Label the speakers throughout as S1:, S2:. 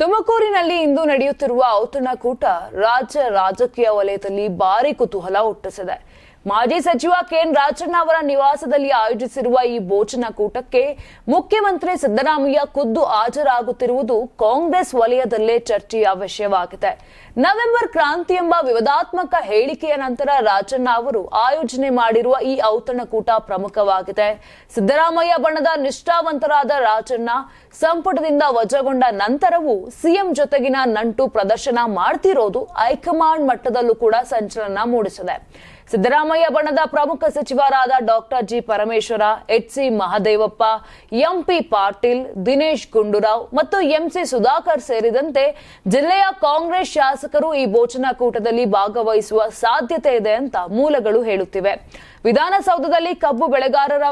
S1: ತುಮಕೂರಿನಲ್ಲಿ ಇಂದು ನಡೆಯುತ್ತಿರುವ ಔತಣಕೂಟ ರಾಜ್ಯ ರಾಜಕೀಯ ವಲಯದಲ್ಲಿ ಭಾರಿ ಕುತೂಹಲ ಹುಟ್ಟಿಸಿದೆ. ಮಾಜಿ ಸಚಿವ ಕೆಎನ್ ರಾಜಣ್ಣ ಅವರ ನಿವಾಸದಲ್ಲಿ ಆಯೋಜಿಸಿರುವ ಈ ಭೋಜನ ಕೂಟಕ್ಕೆ ಮುಖ್ಯಮಂತ್ರಿ ಸಿದ್ದರಾಮಯ್ಯ ಖುದ್ದು ಹಾಜರಾಗುತ್ತಿರುವುದು ಕಾಂಗ್ರೆಸ್ ವಲಯದಲ್ಲೇ ಚರ್ಚೆಯ ವಿಷಯವಾಗಿದೆ. ನವೆಂಬರ್ ಕ್ರಾಂತಿ ಎಂಬ ವಿವಾದಾತ್ಮಕ ಹೇಳಿಕೆಯ ನಂತರ ರಾಜಣ್ಣ ಅವರು ಆಯೋಜನೆ ಮಾಡಿರುವ ಈ ಔತಣಕೂಟ ಪ್ರಮುಖವಾಗಿದೆ. ಸಿದ್ದರಾಮಯ್ಯ ಬಣ್ಣದ ನಿಷ್ಠಾವಂತರಾದ ರಾಜಣ್ಣ ಸಂಪುಟದಿಂದ ವಜಗೊಂಡ ನಂತರವೂ ಸಿಎಂ ಜೊತೆಗಿನ ನಂಟು ಪ್ರದರ್ಶನ ಮಾಡ್ತಿರೋದು ಹೈಕಮಾಂಡ್ ಮಟ್ಟದಲ್ಲೂ ಕೂಡ ಸಂಚಲನ ಮೂಡಿಸಿದೆ. ಸಿದ್ದರಾಮಯ್ಯ ಬಣದ ಪ್ರಮುಖ ಸಚಿವರಾದ doctor G Parameshwara, H C Mahadevappa MP Patil, Dinesh Gundu Rao ಮತ್ತು ಎಂಸಿ ಸುಧಾಕರ್ ಸೇರಿದಂತೆ ಜಿಲ್ಲೆಯ ಕಾಂಗ್ರೆಸ್ ಶಾಸಕರು ಈ ಭೋಜನಾ ಕೂಟದಲ್ಲಿ ಭಾಗವಹಿಸುವ ಸಾಧ್ಯತೆ ಇದೆ ಅಂತ ಮೂಲಗಳು ಹೇಳುತ್ತಿವೆ. ವಿಧಾನಸೌಧದಲ್ಲಿ ಕಬ್ಬು ಬೆಳೆಗಾರರ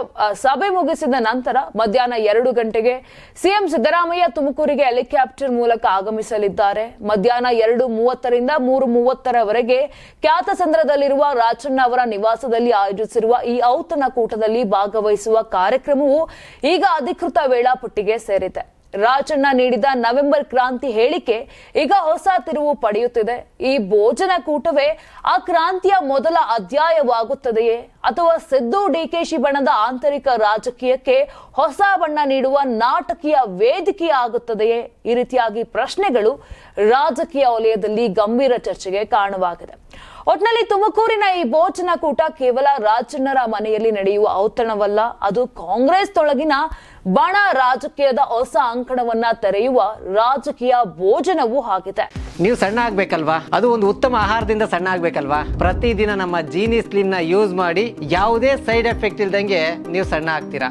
S1: ಸಭೆ ಮುಗಿಸಿದ ನಂತರ ಮಧ್ಯಾಹ್ನ ಎರಡು ಗಂಟೆಗೆ ಸಿಎಂ ಸಿದ್ದರಾಮಯ್ಯ ತುಮಕೂರಿಗೆ ಹೆಲಿಕಾಪ್ಟರ್ ಮೂಲಕ ಆಗಮಿಸಲಿದ್ದಾರೆ. ಮಧ್ಯಾಹ್ನ ಎರಡು ಮೂವತ್ತರಿಂದ ಮೂರು ಮೂವತ್ತರವರೆಗೆ ಖ್ಯಾತಸಂದ್ರದಲ್ಲಿರುವ ರಾಜಣ್ಣ ಅವರ ನಿವಾಸದಲ್ಲಿ ಆಯೋಜಿಸಿರುವ ಈ ಔತಣಕೂಟದಲ್ಲಿ ಭಾಗವಹಿಸುವ ಕಾರ್ಯಕ್ರಮವು ಈಗ ಅಧಿಕೃತ ವೇಳಾಪಟ್ಟಿಗೆ ಸೇರಿದೆ. ರಾಜಣ್ಣ ನೀಡಿದ ನವೆಂಬರ್ ಕ್ರಾಂತಿ ಹೇಳಿಕೆ ಈಗ ಹೊಸ ತಿರುವು ಪಡೆಯುತ್ತಿದೆ. ಈ ಭೋಜನ ಕೂಟವೇ ಆ ಕ್ರಾಂತಿಯ ಮೊದಲ ಅಧ್ಯಾಯವಾಗುತ್ತದೆಯೇ? ಅಥವಾ ಸಿದ್ದು ಡಿಕೆಶಿ ಬಣದ ಆಂತರಿಕ ರಾಜಕೀಯಕ್ಕೆ ಹೊಸ ಬಣ್ಣ ನೀಡುವ ನಾಟಕೀಯ ವೇದಿಕೆ ಆಗುತ್ತದೆಯೇ ಈ ರೀತಿಯಾಗಿ ಪ್ರಶ್ನೆಗಳು ರಾಜಕೀಯ ವಲಯದಲ್ಲಿ ಗಂಭೀರ ಚರ್ಚೆಗೆ ಕಾರಣವಾಗಿದೆ. ಒಟ್ನಲ್ಲಿ ತುಮಕೂರಿನ ಈ ಭೋಜನ ಕೂಟ ಕೇವಲ ರಾಜಣ್ಣರ ಮನೆಯಲ್ಲಿ ನಡೆಯುವ ಔತಣವಲ್ಲ, ಅದು ಕಾಂಗ್ರೆಸ್ ತೊಳಗಿನ ಬಣ ರಾಜಕೀಯದ ಹೊಸ ಅಂಕಣವನ್ನ ತೆರೆಯುವ ರಾಜಕೀಯ ಭೋಜನವೂ ಆಗಿದೆ.
S2: ನೀವು ಸಣ್ಣ ಆಗ್ಬೇಕಲ್ವಾ? ಅದು ಒಂದು ಉತ್ತಮ ಆಹಾರದಿಂದ ಸಣ್ಣ ಆಗ್ಬೇಕಲ್ವಾ? ಪ್ರತಿದಿನ ನಮ್ಮ ಜೀನಿ ಸ್ಲಿಮ್ನ ಯೂಸ್ ಮಾಡಿ ಯಾವುದೇ ಸೈಡ್ ಎಫೆಕ್ಟ್ ಇಲ್ದಂಗೆ ನೀವು ಸಣ್ಣ ಆಗ್ತೀರಾ?